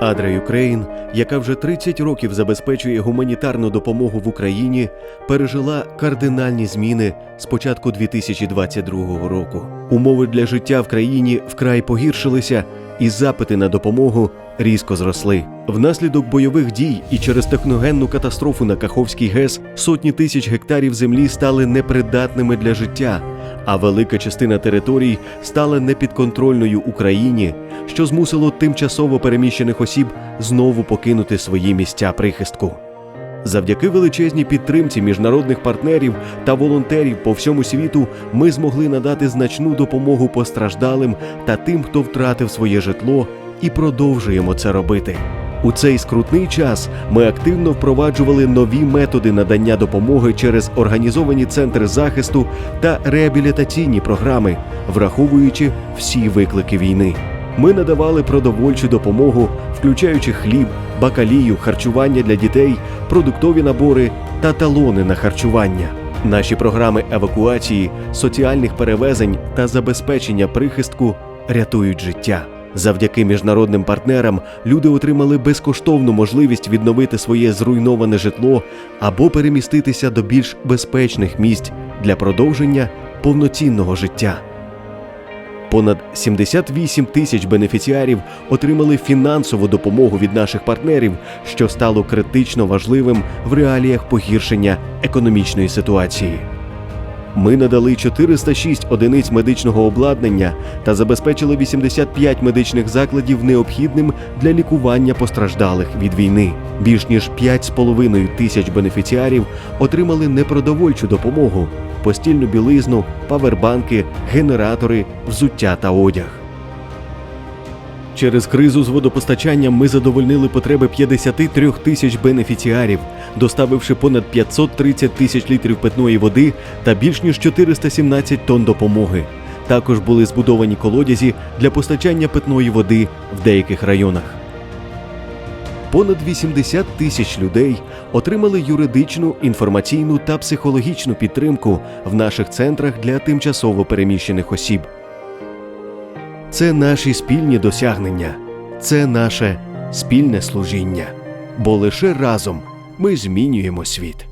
Адра Юкрейн, яка вже 30 років забезпечує гуманітарну допомогу в Україні, пережила кардинальні зміни з початку 2022 року. Умови для життя в країні вкрай погіршилися, і запити на допомогу різко зросли. Внаслідок бойових дій і через техногенну катастрофу на Каховський ГЕС сотні тисяч гектарів землі стали непридатними для життя, а велика частина територій стала непідконтрольною Україні, що змусило тимчасово переміщених осіб знову покинути свої місця прихистку. Завдяки величезній підтримці міжнародних партнерів та волонтерів по всьому світу ми змогли надати значну допомогу постраждалим та тим, хто втратив своє житло, і продовжуємо це робити. У цей скрутний час ми активно впроваджували нові методи надання допомоги через організовані центри захисту та реабілітаційні програми, враховуючи всі виклики війни. Ми надавали продовольчу допомогу, включаючи хліб, бакалію, харчування для дітей, продуктові набори та талони на харчування. Наші програми евакуації, соціальних перевезень та забезпечення прихистку рятують життя. Завдяки міжнародним партнерам люди отримали безкоштовну можливість відновити своє зруйноване житло або переміститися до більш безпечних місць для продовження повноцінного життя. Понад 78 тисяч бенефіціарів отримали фінансову допомогу від наших партнерів, що стало критично важливим в реаліях погіршення економічної ситуації. Ми надали 406 одиниць медичного обладнання та забезпечили 85 медичних закладів необхідним для лікування постраждалих від війни. Більш ніж 5,5 тисяч бенефіціарів отримали непродовольчу допомогу, постільну білизну, павербанки, генератори, взуття та одяг. Через кризу з водопостачанням ми задовольнили потреби 53 тисяч бенефіціарів, доставивши понад 530 тисяч літрів питної води та більш ніж 417 тонн допомоги. Також були збудовані колодязі для постачання питної води в деяких районах. Понад 80 тисяч людей отримали юридичну, інформаційну та психологічну підтримку в наших центрах для тимчасово переміщених осіб. Це наші спільні досягнення, це наше спільне служіння. Бо лише разом ми змінюємо світ.